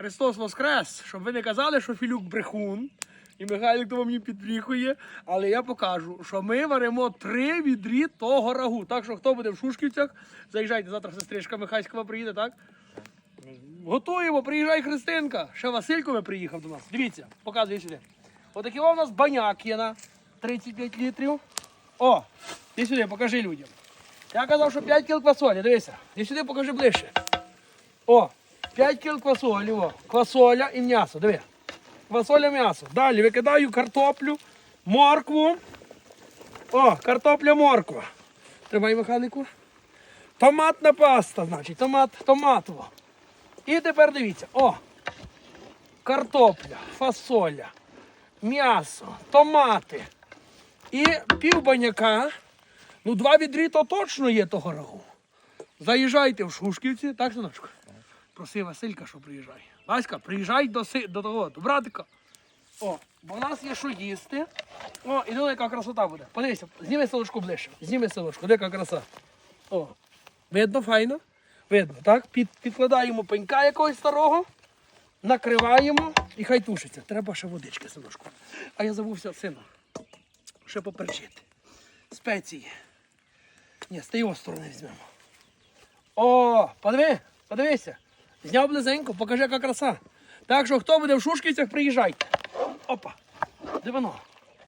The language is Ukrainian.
Христос Воскрес, щоб ви не казали, що Філюк брехун. І Михайлик тому мені підбріхує, але я покажу, що ми варимо три відрі того рагу. Так що хто буде в Шушківцях, заїжджайте завтра сестричка Михайськова приїде, так? Готуємо, приїжджай Христинка. Ще Василькове приїхав до нас. Дивіться, показуй сюди. Отакий у нас баняк є на 35 літрів. О, іди сюди, покажи людям. Я казав, що 5 кіл квасолі, дивися. Іди сюди, покажи ближче. О, 5 кіл квасолі, о. Квасоля і м'ясо, диви. Квасоля м'ясо. Далі викидаю картоплю, моркву. О, картопля, морква. Тримай Михайлику. Томатна паста, значить, томат, томатово. І тепер дивіться, о, картопля, фасоля, м'ясо, томати і пів баняка. Ну, два відрі то точно є того рагу. Заїжджайте в Шушківці, так, синочку? Проси Василька, що приїжджай. Васька, приїжджай до, си, до того, до братика. О, бо в нас є що їсти. О, і диви, яка красота буде. Подивися, зніми селочку ближче. Зніми селочку, яка краса. О, видно, файно? Видно, так? Під, підкладаємо пенька якогось старого, накриваємо і хай тушиться. Треба ще водички, синочку. А я забувся сину. Ще поперчити. Спеції. Ні, з тієї сторони візьмемо. О, подиви, подивися. Зняв близенько, покажи, яка краса. Так що, хто буде в Шушківцях, приїжджайте. Опа. Де воно?